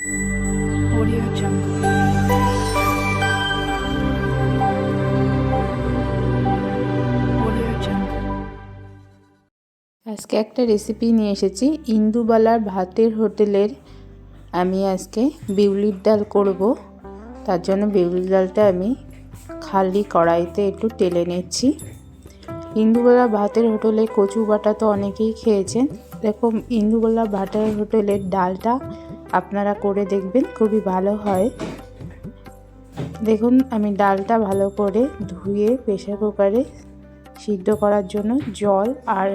Audio Jungle. আজকে একটা recipe নিয়ে এসেছি। ইন্দুবালার ভাতের হোটেলের। আমি আজকে বিউলির ডাল করব। তার জন্য বিউলির ডালটা আমি খালি কড়াইতে একটু টেলে নিচ্ছি। ইন্দুবালা ভাতের হোটেলে কচু বাটা তো অনেকেই খেয়েছেন। এরকম ইন্দুবালা ভাতের হোটেলের ডালটা আপনারা করে দেখবেন, খুবই ভালো হয়। দেখুন, আমি ডালটা ভালো করে ধুয়ে প্রেশার কুকারে সিদ্ধ করার জন্য জল আর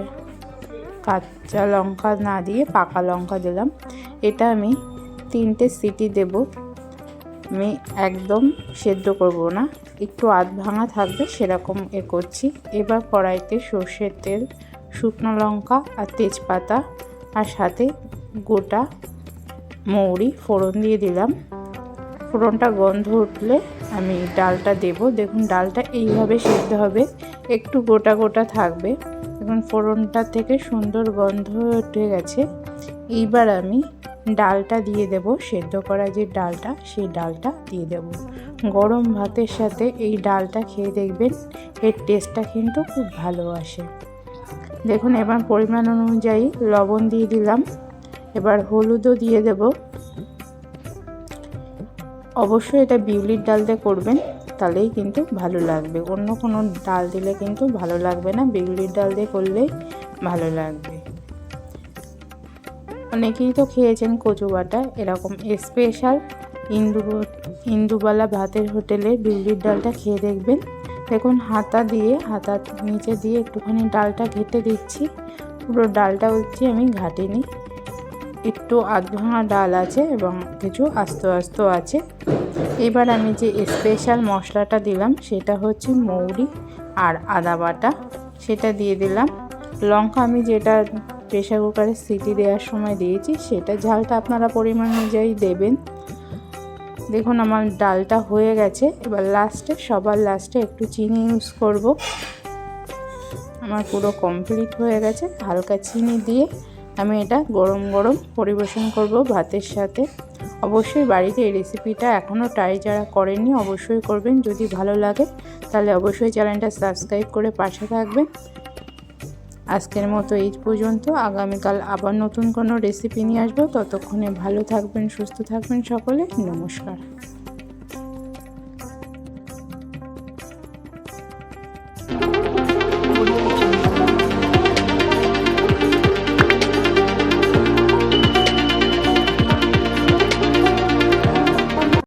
কাঁচা লঙ্কা না দিয়ে পাকা লঙ্কা দিলাম। এটা আমি তিনটে সিটি দেব। আমি একদম সেদ্ধ করব না। একটু আধ ভাঙা থাকবে, সেরকম এ করছি। এবার কড়াইতে সর্ষের তেল, শুকনো লঙ্কা আর তেজপাতা আর সাথে গোটা মৌরি, ফোড়ন দিয়ে দিলাম। ফোড়নটা গন্ধ উঠলে আমি ডালটা দেব। দেখুন, ডালটা এইভাবে সেদ্ধ হবে। একটু গোটা গোটা থাকবে। এখন ফোড়নটা থেকে সুন্দর গন্ধ উঠে গেছে। এইবার আমি ডালটা দিয়ে দেব। সেদ্ধ করা যে ডালটা, সেই ডালটা দিয়ে দেব। গরম ভাতের সাথে এই ডালটা খেয়ে দেখবেন, এর টেস্টটা কিন্তু খুব ভালো আসে। দেখুন, এবার পরিমাণ অনুযায়ী লবণ দিয়ে দিলাম। এবার হলুদও দিয়ে দেব। অবশ্যই এটা বিউলির ডাল দিয়ে করবেন, তাহলেই কিন্তু ভালো লাগবে। অন্য কোনো ডাল দিলে কিন্তু ভালো লাগবে না, বিউলির ডাল দিয়ে করলে ভালো লাগবে। অনেকেই তো খেয়েছেন কচু বাটা, এরকম স্পেশাল ইন্দু, ইন্দুবালা ভাতের হোটেলে বিউলির ডালটা খেয়ে দেখবেন। দেখুন, হাতা দিয়ে হাতার নিচে দিয়ে একটুখানি ডালটা ঘেটে দিচ্ছি। পুরো ডালটা হচ্ছে আমি ঘাটিনি। একটু আধ ভাঙা ডাল আছে এবং কিছু আস্ত আস্ত আছে। এবার আমি যে স্পেশাল মশলাটা দিলাম, সেটা হচ্ছে মৌরি আর আদা বাটা। সেটা দিয়ে দিলাম। লঙ্কা আমি যেটা প্রেশার কুকারে সিটি দেওয়ার সময় দিয়েছি, সেটা ঝালটা আপনারা পরিমাণ অনুযায়ী দেবেন। দেখুন আমার ডালটা হয়ে গেছে। এবার লাস্টে সবার লাস্টে একটু চিনি ইউজ করব। আমার পুরো কমপ্লিট হয়ে গেছে। হালকা চিনি দিয়ে আমি এটা গরম গরম পরিবেশন করব ভাতের সাথে। অবশ্যই বাড়িতে এই রেসিপিটা এখনও ট্রাই যারা করেননি অবশ্যই করবেন। যদি ভালো লাগে, তাহলে অবশ্যই চ্যানেলটা সাবস্ক্রাইব করে পাশে থাকবেন। আজকের মতো এই পর্যন্ত। আগামীকাল আবার নতুন কোনো রেসিপি নিয়ে আসব। ততক্ষণে ভালো থাকবেন, সুস্থ থাকবেন সকলে। নমস্কার।